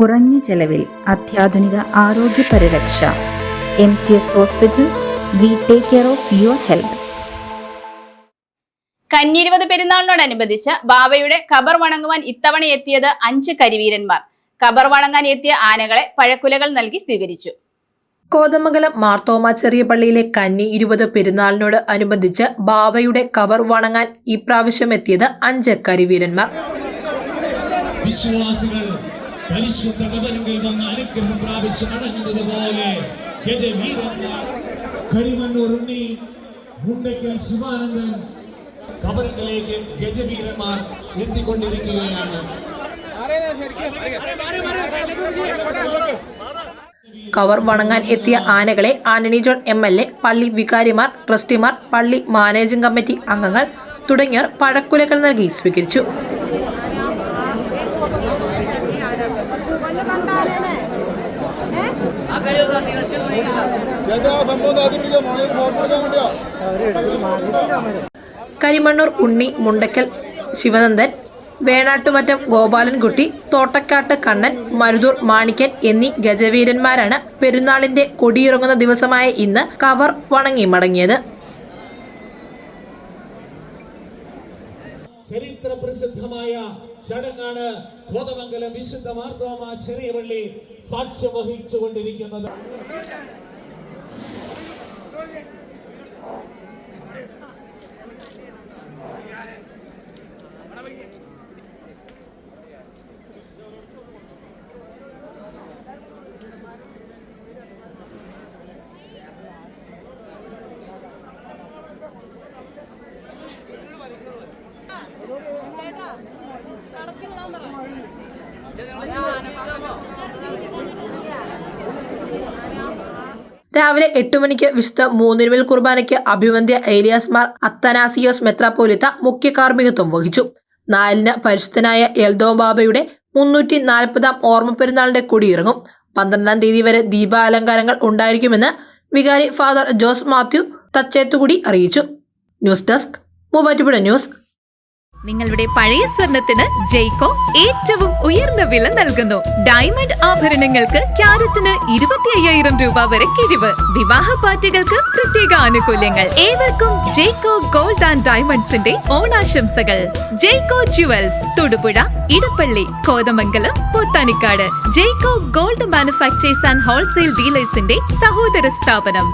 കുറഞ്ഞ ചെലവിൽ അത്യാധുനിക ആരോഗ്യ പരിരക്ഷ. M C S hospital we take care of your health. കന്നിരുപത് പെരുന്നാളിനോടനുബന്ധിച്ച് ബാബയുടെ ഖബർ വണങ്ങുവാൻ ഇത്തവണ എത്തിയത് അഞ്ച് കരിവീരന്മാർ. ഖബർ വണങ്ങാൻ എത്തിയ ആനകളെ പഴക്കുലകൾ നൽകി സ്വീകരിച്ചു. കോതമംഗലം മാർത്തോമ ചെറിയ പള്ളിയിലെ കന്നി ഇരുപത് പെരുന്നാളിനോട് അനുബന്ധിച്ച് ബാബയുടെ കവർ വണങ്ങാൻ ഇപ്രാവശ്യം എത്തിയത് അഞ്ച് കരിവീരന്മാർ. വിശ്വാസികൾ പരിശുദ്ധ കബരങ്കിൽ വന്ന് അനുഗ്രഹം പ്രാപിച്ച് മടങ്ങുന്നത് പോലെ. കരിമണ്ണൂർ മുണ്ടയ്ക്കൽ ശിവാനന്ദൻ. കബരങ്ങളിലേക്ക് ഗജവീരന്മാർ എത്തിക്കൊണ്ടിരിക്കുകയാണ്. കവർ വണങ്ങാൻ എത്തിയ ആനകളെ Antony John M L A പള്ളി വികാരിമാർ ട്രസ്റ്റിമാർ പള്ളി മാനേജിംഗ് കമ്മിറ്റി അംഗങ്ങൾ തുടങ്ങിയവർ പഴക്കുലകൾ നൽകി സ്വീകരിച്ചു. കരിമണ്ണൂർ ഉണ്ണി മുണ്ടക്കൽ ശിവനന്ദൻ വേണാട്ടുമറ്റം ഗോപാലൻകുട്ടി തോട്ടക്കാട്ട് കണ്ണൻ മരുതൂർ മാണിക്കൻ എന്നീ ഗജവീരന്മാരാണ് പെരുന്നാളിന്റെ കൊടിയിറങ്ങുന്ന ദിവസമായ ഇന്ന് കവർ വണങ്ങി മടങ്ങിയത്. ചരിത്ര പ്രസിദ്ധമായ ചടങ്ങാണ് കോതമംഗലം വിശുദ്ധ മാർത്തോമ ചെറിയ പള്ളി സാക്ഷ്യം വഹിച്ചുകൊണ്ടിരിക്കുന്നത്. രാവിലെ എട്ട് മണിക്ക് വിശുദ്ധ മൂന്നിരുമൽ കുർബാനയ്ക്ക് അഭിമന്ത്യ ഏലിയാസ് മാർ അത്തനാസിയോസ് മെത്രാപ്പോലിത്ത മുഖ്യ കാർമ്മികത്വം വഹിച്ചു. നാലിന് പരിശുദ്ധനായ എൽദോ ബാബയുടെ മുന്നൂറ്റി നാൽപ്പതാം ഓർമ്മ പെരുന്നാളിന്റെ കൊടിയിറങ്ങും. പന്ത്രണ്ടാം തീയതി വരെ ദീപാലങ്കാരങ്ങൾ ഉണ്ടായിരിക്കുമെന്ന് വികാരി ഫാദർ ജോസ് മാത്യു തച്ചേത്തുകുടി അറിയിച്ചു. News desk Muvattupuzha news. നിങ്ങളുടെ പഴയ സ്വർണത്തിന് ജയ്കോ ഏറ്റവും ഉയർന്ന വില നൽകുന്നു. ഡയമണ്ട് ആഭരണങ്ങൾക്ക് ക്യാരറ്റിന് ഇരുപത്തി അയ്യായിരം രൂപ വരെ കിഴിവ്. വിവാഹ പാർട്ടികൾക്ക് പ്രത്യേക ആനുകൂല്യങ്ങൾ. ഏവർക്കും ജയ്കോ ഗോൾഡ് ആൻഡ് ഡയമണ്ട്സിന്റെ ഓണാശംസകൾ. Jaico jewels Thodupuzha Edappally Kothamangalam Pothanicad. Jaico gold manufactures and wholesale ഡീലേഴ്സിന്റെ സഹോദര സ്ഥാപനം.